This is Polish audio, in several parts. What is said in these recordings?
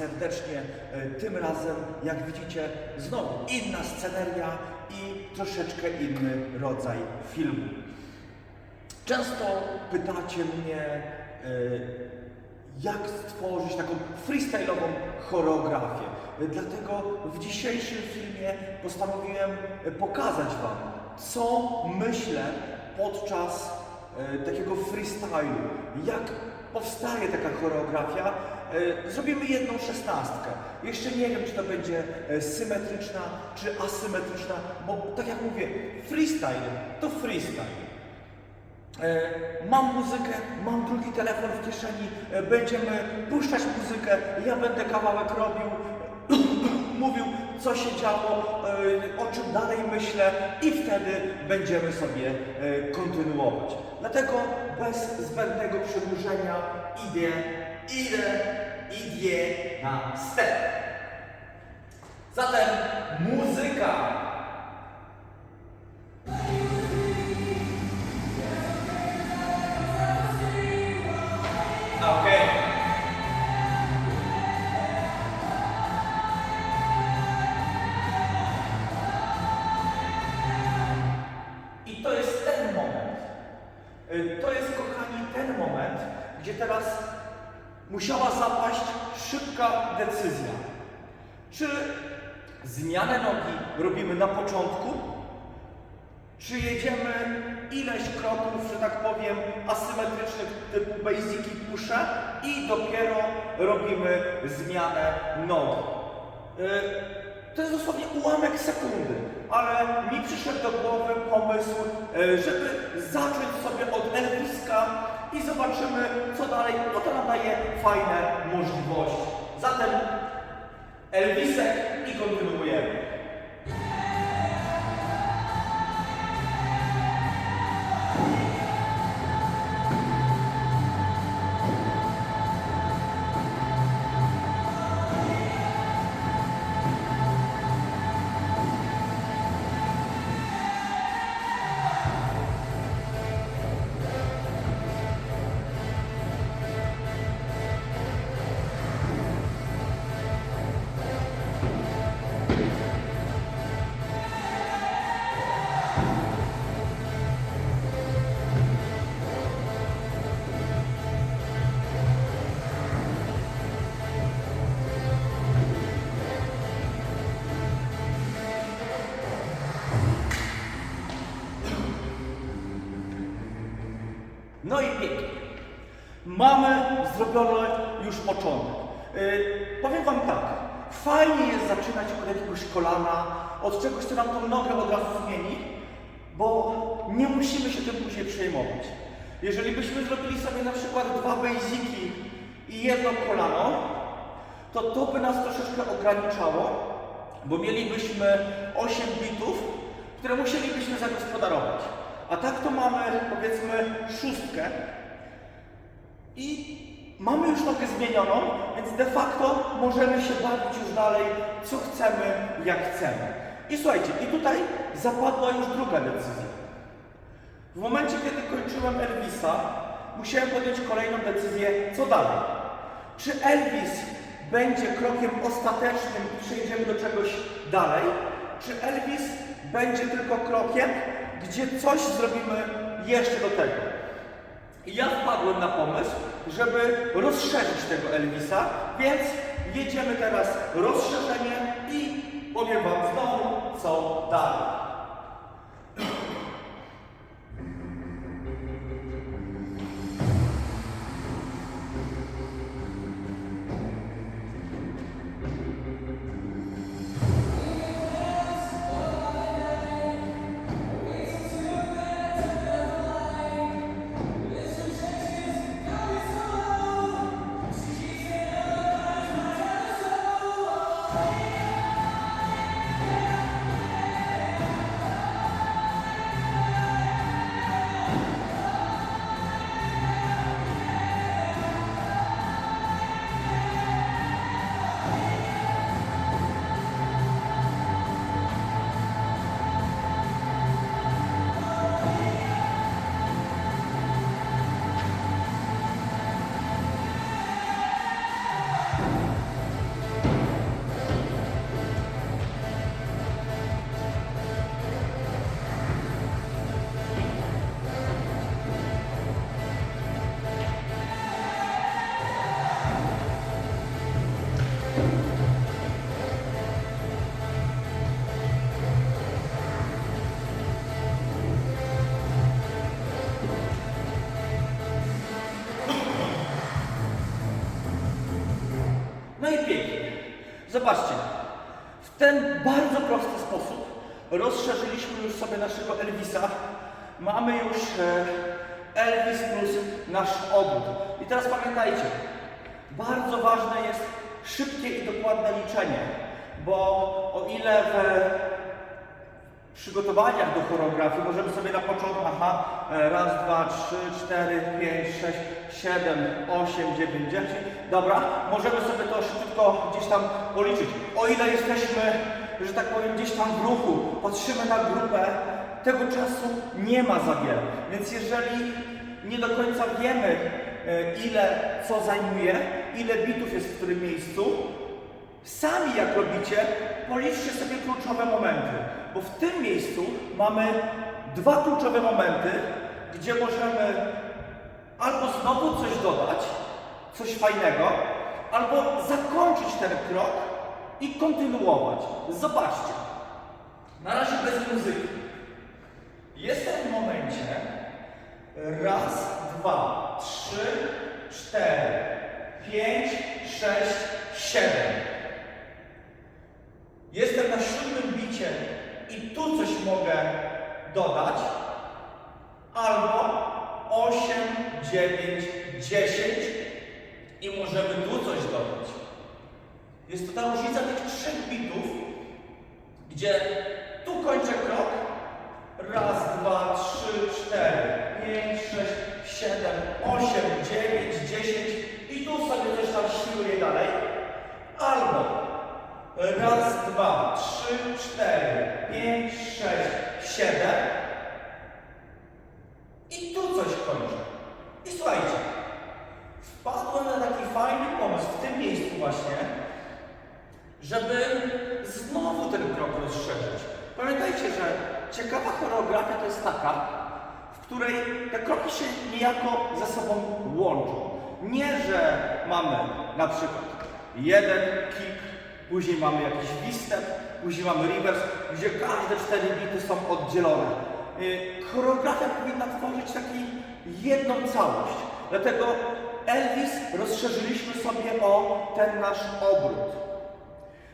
serdecznie. E, Tym razem, jak widzicie, znowu inna sceneria i troszeczkę inny rodzaj filmu. Często pytacie mnie, e, jak stworzyć taką freestyle'ową choreografię. E, Dlatego w dzisiejszym filmie postanowiłem pokazać Wam, co myślę podczas takiego freestylu, jak powstaje taka choreografia. E, Zrobimy jedną szesnastkę. Jeszcze nie wiem, czy to będzie e, symetryczna, czy asymetryczna, bo tak jak mówię, freestyle to freestyle. E, Mam muzykę, mam drugi telefon w kieszeni, będziemy puszczać muzykę, ja będę kawałek robił, mówił co się działo, o czym dalej myślę i wtedy będziemy sobie kontynuować. Dlatego bez zbędnego przedłużenia idę, idę, idę na step. Zatem muzyka. Czy zmianę nogi robimy na początku, czy jedziemy ileś kroków, że tak powiem, asymetrycznych typu basiki pusze i dopiero robimy zmianę nogi. Y, To jest dosłownie ułamek sekundy, ale mi przyszedł do głowy pomysł, y, żeby zacząć sobie od Elviska i zobaczymy, co dalej, bo to nam daje fajne możliwości. Zatem Elvisek i kontynuujemy. No i pięknie. Mamy zrobiony już początek. Yy, powiem Wam tak, fajnie jest zaczynać od jakiegoś kolana, od czegoś, co nam tą nogę od razu zmieni, bo nie musimy się tym później przejmować. Jeżeli byśmy zrobili sobie na przykład dwa basiki i jedno kolano, to to by nas troszeczkę ograniczało, bo mielibyśmy 8 bitów, które musielibyśmy zagospodarować. A tak to mamy powiedzmy szóstkę i mamy już nogę zmienioną, więc de facto możemy się bawić już dalej, co chcemy, jak chcemy. I słuchajcie, i tutaj zapadła już druga decyzja. W momencie, kiedy kończyłem Elvisa, musiałem podjąć kolejną decyzję, co dalej. Czy Elvis będzie krokiem ostatecznym i przejdziemy do czegoś dalej, czy Elvis będzie tylko krokiem, gdzie coś zrobimy jeszcze do tego. I ja wpadłem na pomysł, żeby rozszerzyć tego Elvisa, więc jedziemy teraz rozszerzenie i powiem Wam znowu, co dalej. No i. Zobaczcie, w ten bardzo prosty sposób rozszerzyliśmy już sobie naszego Elvisa. Mamy już e, Elvis plus nasz obwód. I teraz pamiętajcie, bardzo ważne jest szybkie i dokładne liczenie, bo o ile w przygotowaniach do choreografii możemy sobie na początku, aha, raz, dwa, trzy, cztery, pięć, sześć, siedem, osiem, dziewięć, dziesięć, dobra, możemy sobie to szybko gdzieś tam policzyć. O ile jesteśmy, że tak powiem, gdzieś tam w ruchu, patrzymy na grupę, tego czasu nie ma za wiele. Więc jeżeli nie do końca wiemy, ile co zajmuje, ile bitów jest w którym miejscu, Sami jak robicie, policzcie sobie kluczowe momenty, bo w tym miejscu mamy dwa kluczowe momenty, gdzie możemy albo znowu coś dodać, coś fajnego, albo zakończyć ten krok i kontynuować. Zobaczcie. Na razie bez muzyki. Jestem w momencie raz, dwa, trzy, cztery, pięć, sześć, siedem. Jestem na siódmym bicie i tu coś mogę dodać. Albo 8, 9, 10 i możemy tu coś dodać. Jest to ta różnica tych trzech bitów, gdzie tu kończę krok. Raz, dwa, trzy, cztery, pięć, sześć, siedem, osiem, dziewięć, dziesięć i tu sobie coś tam siłuję dalej. Albo Raz, dwa, trzy, cztery, pięć, sześć, siedem. I tu coś kończę. I słuchajcie, wpadłem na taki fajny pomysł w tym miejscu właśnie, żeby znowu ten krok rozszerzyć. Pamiętajcie, że ciekawa choreografia to jest taka, której te kroki się niejako ze sobą łączą. Nie, że mamy na przykład jeden kick, później mamy jakiś wistep, później mamy reverse, gdzie każde cztery bity są oddzielone. Yy, Choreografia powinna tworzyć taki jedną całość. Dlatego Elvis rozszerzyliśmy sobie o ten nasz obrót.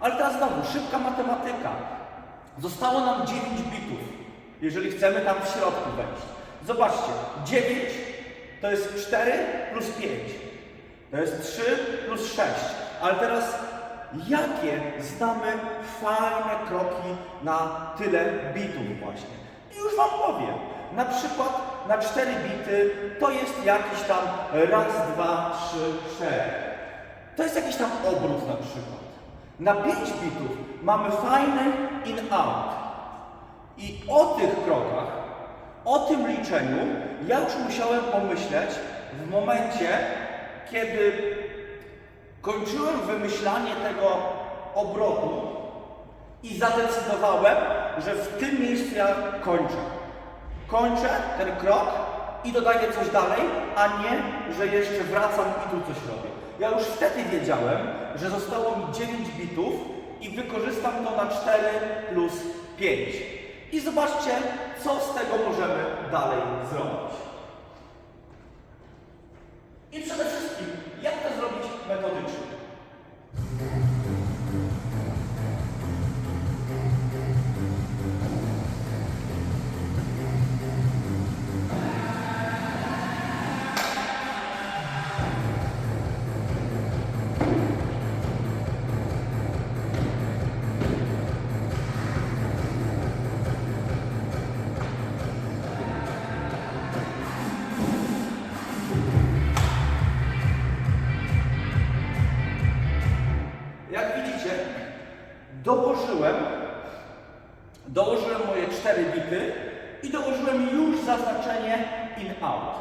Ale teraz znowu, szybka matematyka. Zostało nam 9 bitów, jeżeli chcemy tam w środku wejść. Zobaczcie, 9 to jest 4 plus 5. To jest 3 plus 6. Ale teraz jakie znamy fajne kroki na tyle bitów właśnie? I już Wam powiem. Na przykład na 4 bity to jest jakiś tam raz, dwa, trzy, cztery. To jest jakiś tam obrót na przykład. Na 5 bitów mamy fajny in-out. I o tych krokach, o tym liczeniu ja już musiałem pomyśleć w momencie, kiedy kończyłem wymyślanie tego obrotu i zadecydowałem, że w tym miejscu ja kończę. Kończę ten krok i dodaję coś dalej, a nie, że jeszcze wracam i tu coś robię. Ja już wtedy wiedziałem, że zostało mi 9 bitów i wykorzystam to na 4 plus 5. I zobaczcie, co z tego możemy dalej zrobić. Dołożyłem, dołożyłem moje cztery bity i dołożyłem już zaznaczenie in-out.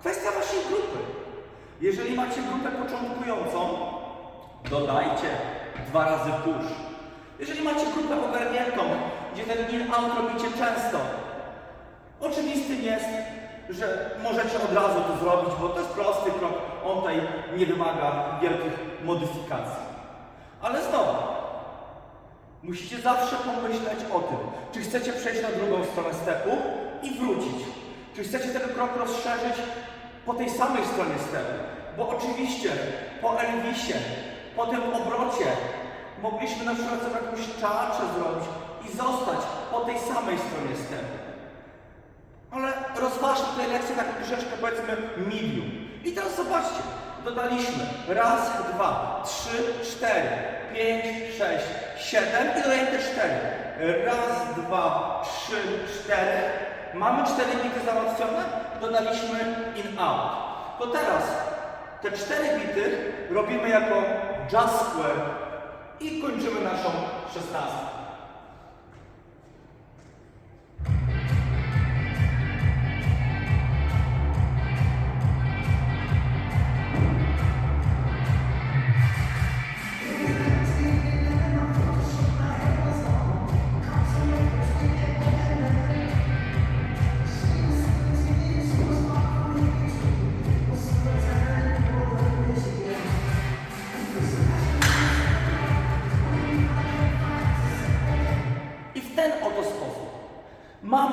Kwestia waszej grupy. Jeżeli macie grupę początkującą, dodajcie dwa razy push. Jeżeli macie grupę ogarniętą, gdzie ten in-out robicie często, oczywistym jest, że możecie od razu to zrobić, bo to jest prosty krok, on tutaj nie wymaga wielkich modyfikacji. Ale znowu, musicie zawsze pomyśleć o tym, czy chcecie przejść na drugą stronę stepu i wrócić. Czy chcecie ten krok rozszerzyć po tej samej stronie stepu. Bo oczywiście po Elvisie, po tym obrocie mogliśmy na przykład sobie jakąś czaczę zrobić i zostać po tej samej stronie stepu. Ale rozważmy tę lekcję tak troszeczkę powiedzmy medium. I teraz zobaczcie, dodaliśmy raz, dwa, trzy, cztery, pięć, sześć, siedem i dodajemy te cztery. Raz, dwa, trzy, cztery. Mamy cztery bity załatwione, dodaliśmy in out. To teraz te cztery bity robimy jako just square i kończymy naszą szesnastkę.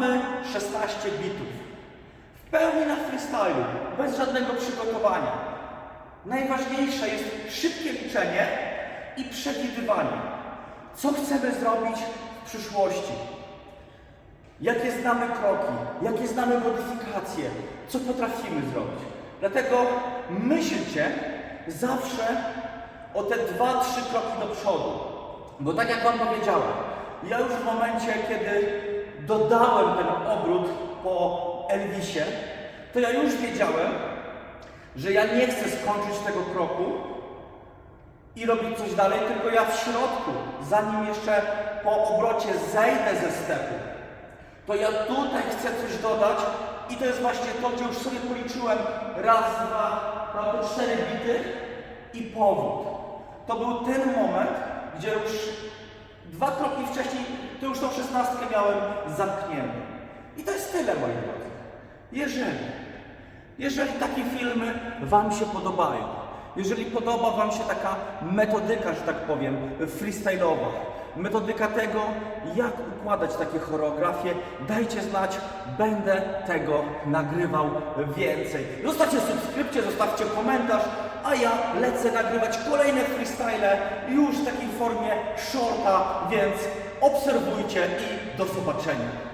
Mamy 16 bitów. W pełni na freestylu, bez żadnego przygotowania. Najważniejsze jest szybkie liczenie i przewidywanie. Co chcemy zrobić w przyszłości? Jakie znamy kroki, jakie znamy modyfikacje, co potrafimy zrobić. Dlatego myślcie zawsze o te dwa, trzy kroki do przodu. Bo tak jak Wam powiedziałem, ja już w momencie, kiedy dodałem ten obrót po Elvisie, to ja już wiedziałem, że ja nie chcę skończyć tego kroku i robić coś dalej, tylko ja w środku, zanim jeszcze po obrocie zejdę ze stepu, to ja tutaj chcę coś dodać i to jest właśnie to, gdzie już sobie policzyłem raz, dwa, prawda, cztery bity i powód. To był ten moment, gdzie już dwa kroki wcześniej, to już tą szesnastkę miałem zamkniętą. I to jest tyle, moi drodzy. Jeżeli, jeżeli takie filmy Wam się podobają, jeżeli podoba Wam się taka metodyka, że tak powiem, freestyle'owa, metodyka tego, jak układać takie choreografie, dajcie znać, będę tego nagrywał więcej. Zostawcie subskrypcję, zostawcie komentarz, a ja lecę nagrywać kolejne freestyle już w takiej formie shorta, więc obserwujcie i do zobaczenia.